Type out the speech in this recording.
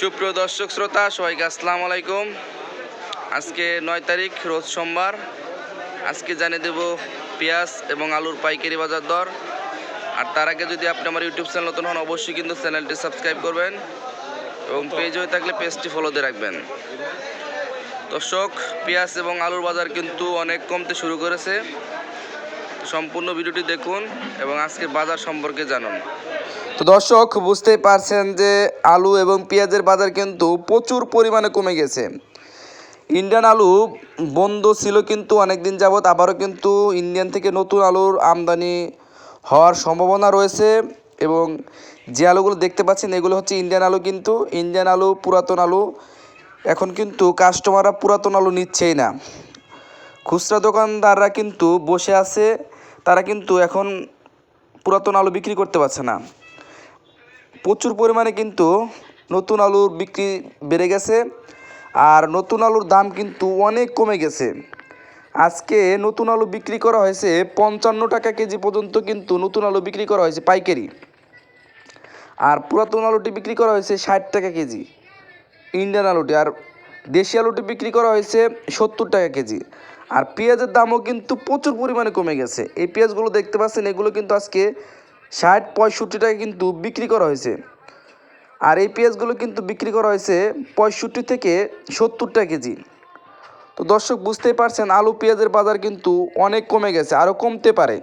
সুপ্রিয় দর্শক শ্রোতা, সবাইকে আসসালামু আলাইকুম। আজকে নয় তারিখ, রোজ সোমবার। আজকে জানিয়ে দেব পেঁয়াজ এবং আলুর পাইকারি বাজার দর। আর তার আগে যদি আপনি আমার ইউটিউব চ্যানেল নতুন হন, অবশ্যই কিন্তু চ্যানেলটি সাবস্ক্রাইব করবেন এবং পেজ হয়ে থাকলে পেজটি ফলো দিয়ে রাখবেন। দর্শক, পেঁয়াজ এবং আলুর বাজার কিন্তু অনেক কমতে শুরু করেছে। সম্পূর্ণ ভিডিওটি দেখুন এবং আজকে বাজার সম্পর্কে জানুন। তো দর্শক, বুঝতেই পারছেন যে আলু এবং পেঁয়াজের বাজার কিন্তু প্রচুর পরিমাণে কমে গেছে। ইন্ডিয়ান আলু বন্ধ ছিল কিন্তু অনেক দিন যাবৎ, আবারও কিন্তু ইন্ডিয়ান থেকে নতুন আলুর আমদানি হওয়ার সম্ভাবনা রয়েছে এবং যে আলুগুলো দেখতে পাচ্ছেন, এগুলো হচ্ছে ইন্ডিয়ান আলু কিন্তু। ইন্ডিয়ান আলু, পুরাতন আলু, এখন কিন্তু কাস্টমাররা পুরাতন আলু নিচ্ছেই না। খুচরা দোকানদাররা কিন্তু বসে আছে তারা কিন্তু এখন পুরাতন আলু বিক্রি করতে পারছে না। প্রচুর পরিমাণে কিন্তু নতুন আলুর বিক্রি বেড়ে গেছে আর নতুন আলুর দাম কিন্তু অনেক কমে গেছে। আজকে নতুন আলু বিক্রি করা হয়েছে পঞ্চান্ন টাকা কেজি পর্যন্ত কিন্তু নতুন আলু বিক্রি করা হয়েছে পাইকারি। আর পুরাতন আলুটি বিক্রি করা হয়েছে ষাট টাকা কেজি। ইন্ডিয়ান আলুটি। আর দেশি আলুটি বিক্রি করা হয়েছে সত্তর টাকা কেজি। আর পেঁয়াজের দামও কিন্তু প্রচুর পরিমাণে কমে গেছে। এই পেঁয়াজগুলো দেখতে পাচ্ছেন, এগুলো কিন্তু আজকে ষাট পঁয়ষট্টি টাকা কিন্তু বিক্রি করা হয়েছে। আর এই পেঁয়াজগুলো কিন্তু বিক্রি করা হয়েছে পঁয়ষট্টি থেকে সত্তর টাকা কেজি। তো দর্শক, বুঝতেই পারছেন, আলু পেঁয়াজের বাজার কিন্তু অনেক কমে গেছে, আরও কমতে পারে।